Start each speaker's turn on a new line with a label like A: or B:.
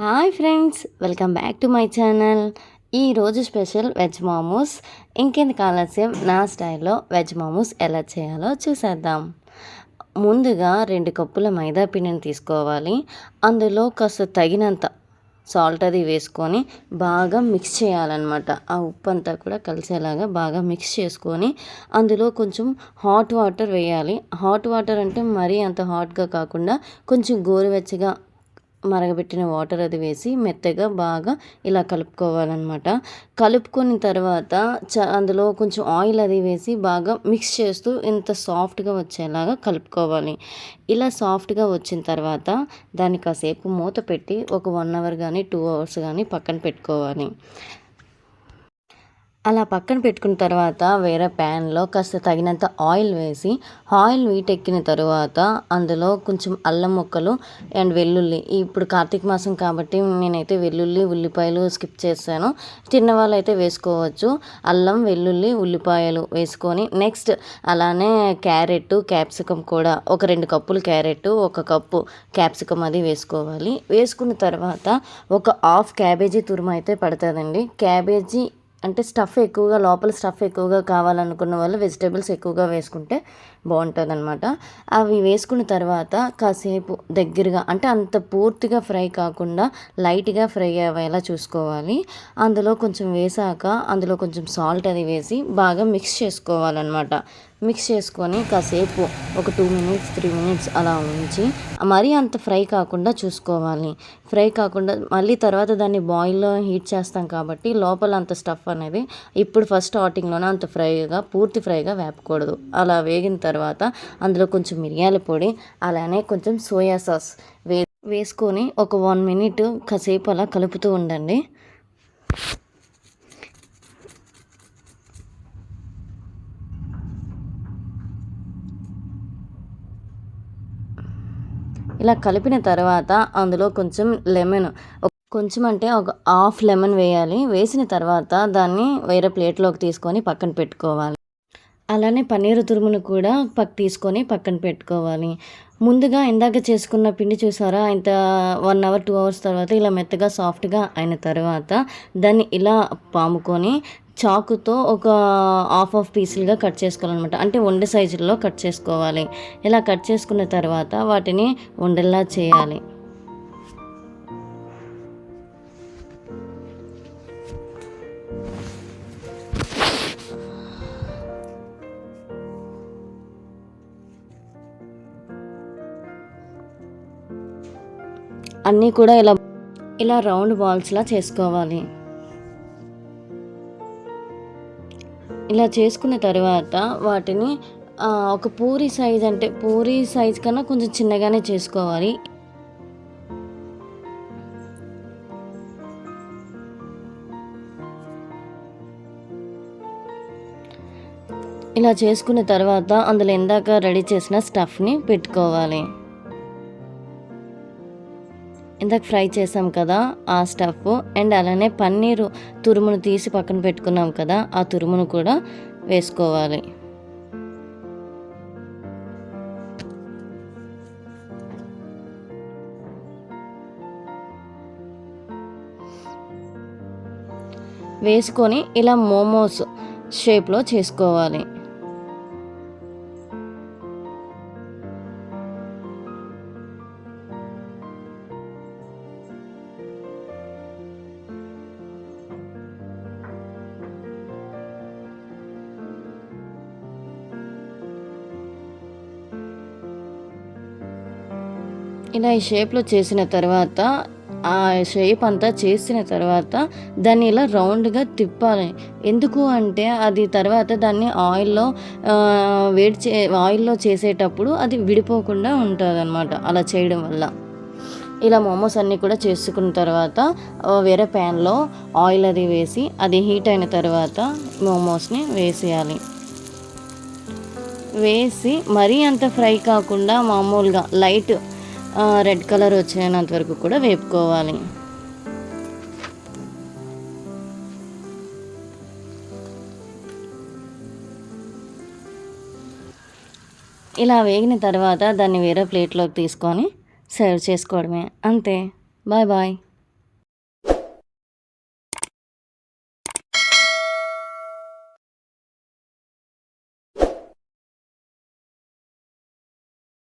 A: Hi friends welcome back to my channel. ఈరోజు special veg momos. ఇంకెందుకు ఆలస్యం? నా స్టైల్లో వెజ్ మోమోస్ ఎలా చేయాలో చూసేద్దాం. ముందుగా రెండు కప్పుల మైదా పిండిని తీసుకోవాలి. అందులో కాస్త తగినంత సాల్ట్ అది వేసుకొని బాగా మిక్స్ చేయాలన్నమాట. ఆ ఉప్పు అంతా కూడా కలిసేలాగా బాగా మిక్స్ చేసుకొని అందులో కొంచెం హాట్ వాటర్ వేయాలి. హాట్ వాటర్ అంటే మరీ అంత హాట్గా కాకుండా కొంచెం గోరువెచ్చగా మరగబెట్టిన వాటర్ అది వేసి మెత్తగా బాగా ఇలా కలుపుకోవాలన్నమాట. కలుపుకున్న తర్వాత చ అందులో కొంచెం ఆయిల్ అది వేసి బాగా మిక్స్ చేస్తూ ఇంత సాఫ్ట్గా వచ్చేలాగా కలుపుకోవాలి. ఇలా సాఫ్ట్గా వచ్చిన తర్వాత దాన్ని కాసేపు మూత పెట్టి ఒక వన్ అవర్ కానీ టూ అవర్స్ కానీ పక్కన పెట్టుకోవాలి. అలా పక్కన పెట్టుకున్న తర్వాత వేరే ప్యాన్లో కాస్త తగినంత ఆయిల్ వేసి ఆయిల్ వీటెక్కిన తర్వాత అందులో కొంచెం అల్లం ముక్కలు అండ్ వెల్లుల్లి. ఇప్పుడు కార్తీక మాసం కాబట్టి నేనైతే వెల్లుల్లి ఉల్లిపాయలు స్కిప్ చేశాను. తిన్న అయితే వేసుకోవచ్చు. అల్లం వెల్లుల్లి ఉల్లిపాయలు వేసుకొని నెక్స్ట్ అలానే క్యారెట్ క్యాప్సికమ్ కూడా ఒక రెండు కప్పులు క్యారెట్ ఒక కప్పు క్యాప్సికమ్ అది వేసుకోవాలి. వేసుకున్న తర్వాత ఒక హాఫ్ క్యాబేజీ తురుము అయితే పడుతుందండి. క్యాబేజీ అంటే స్టఫ్ ఎక్కువగా లోపల స్టఫ్ ఎక్కువగా కావాలనుకున్న వాళ్ళు వెజిటేబుల్స్ ఎక్కువగా వేసుకుంటే బాగుంటుంది అనమాట అవి వేసుకున్న తర్వాత కాసేపు దగ్గరగా అంటే అంత పూర్తిగా ఫ్రై కాకుండా లైట్గా ఫ్రై అయ్యేలా చూసుకోవాలి. అందులో కొంచెం వేసాక అందులో కొంచెం సాల్ట్ అది వేసి బాగా మిక్స్ చేసుకోవాలన్నమాట. మిక్స్ చేసుకొని కాసేపు ఒక టూ మినిట్స్ త్రీ మినిట్స్ అలా ఉంచి మరీ అంత ఫ్రై కాకుండా చూసుకోవాలి. ఫ్రై కాకుండా మళ్ళీ తర్వాత దాన్ని బాయిల్లో హీట్ చేస్తాం కాబట్టి లోపల అంత స్టఫ్ అనేది ఇప్పుడు ఫస్ట్ స్టార్టింగ్లోనే అంత ఫ్రైగా పూర్తి ఫ్రైగా వేపకూడదు. అలా వేగిన తర్వాత అందులో కొంచెం మిరియాల పొడి అలానే కొంచెం సోయా సాస్ వే వేసుకొని ఒక వన్ మినిట్ కాసేపు అలా కలుపుతూ ఉండండి. ఇలా కలిపిన తర్వాత అందులో కొంచెం లెమన్ కొంచెం అంటే ఒక హాఫ్ లెమన్ వేయాలి. వేసిన తర్వాత దాన్ని వేరే ప్లేట్లోకి తీసుకొని పక్కన పెట్టుకోవాలి. అలానే పన్నీరు తురుమును కూడా పక్క తీసుకొని పక్కన పెట్టుకోవాలి. ముందుగా ఇందాక చేసుకున్న పిండి చూసారా? ఇంత వన్ అవర్ టూ అవర్స్ తర్వాత ఇలా మెత్తగా సాఫ్ట్గా అయిన తర్వాత దాన్ని ఇలా పాముకొని చాకుతో ఒక హాఫ్ ఆఫ్ పీసులుగా కట్ చేసుకోవాలన్నమాట. అంటే వండ సైజుల్లో కట్ చేసుకోవాలి. ఇలా కట్ చేసుకున్న తర్వాత వాటిని ఉండల్లా చేయాలి. అన్నీ కూడా ఇలా ఇలా రౌండ్ బాల్స్లా చేసుకోవాలి. ఇలా చేసుకున్న తర్వాత వాటిని ఒక పూరి సైజ్ అంటే పూరి సైజ్ కన్నా కొంచెం చిన్నగానే చేసుకోవాలి. ఇలా చేసుకున్న తర్వాత అందులో ఇందాక రెడీ చేసిన స్టఫ్ని పెట్టుకోవాలి. ఇందాక ఫ్రై చేసాం కదా ఆ స్టఫ్ అండ్ అలానే పన్నీరు తురుమును తీసి పక్కన పెట్టుకున్నాం కదా ఆ తురుమును కూడా వేసుకోవాలి. వేసుకొని ఇలా మోమోస్ షేప్లో చేసుకోవాలి. ఇలా ఈ షేప్లో చేసిన తర్వాత ఆ షేప్ అంతా చేసిన తర్వాత దాన్ని ఇలా రౌండ్గా తిప్పాలి. ఎందుకు అంటే అది తర్వాత దాన్ని ఆయిల్లో వేడి చే ఆయిల్లో చేసేటప్పుడు అది విడిపోకుండా ఉంటుంది అనమాట అలా చేయడం వల్ల. ఇలా మోమోస్ అన్నీ కూడా చేసుకున్న తర్వాత వేరే ప్యాన్లో ఆయిల్ అది వేసి అది హీట్ అయిన తర్వాత మోమోస్ని వేసేయాలి. వేసి మరీ అంత ఫ్రై కాకుండా మామూలుగా లైట్ రెడ్ కలర్ వచ్చేంత వరకు కూడా వేపుకోవాలి. ఇలా వేగిన తర్వాత దాన్ని వేరే ప్లేట్లోకి తీసుకొని సర్వ్ చేసుకోవడమే. అంతే. Bye bye.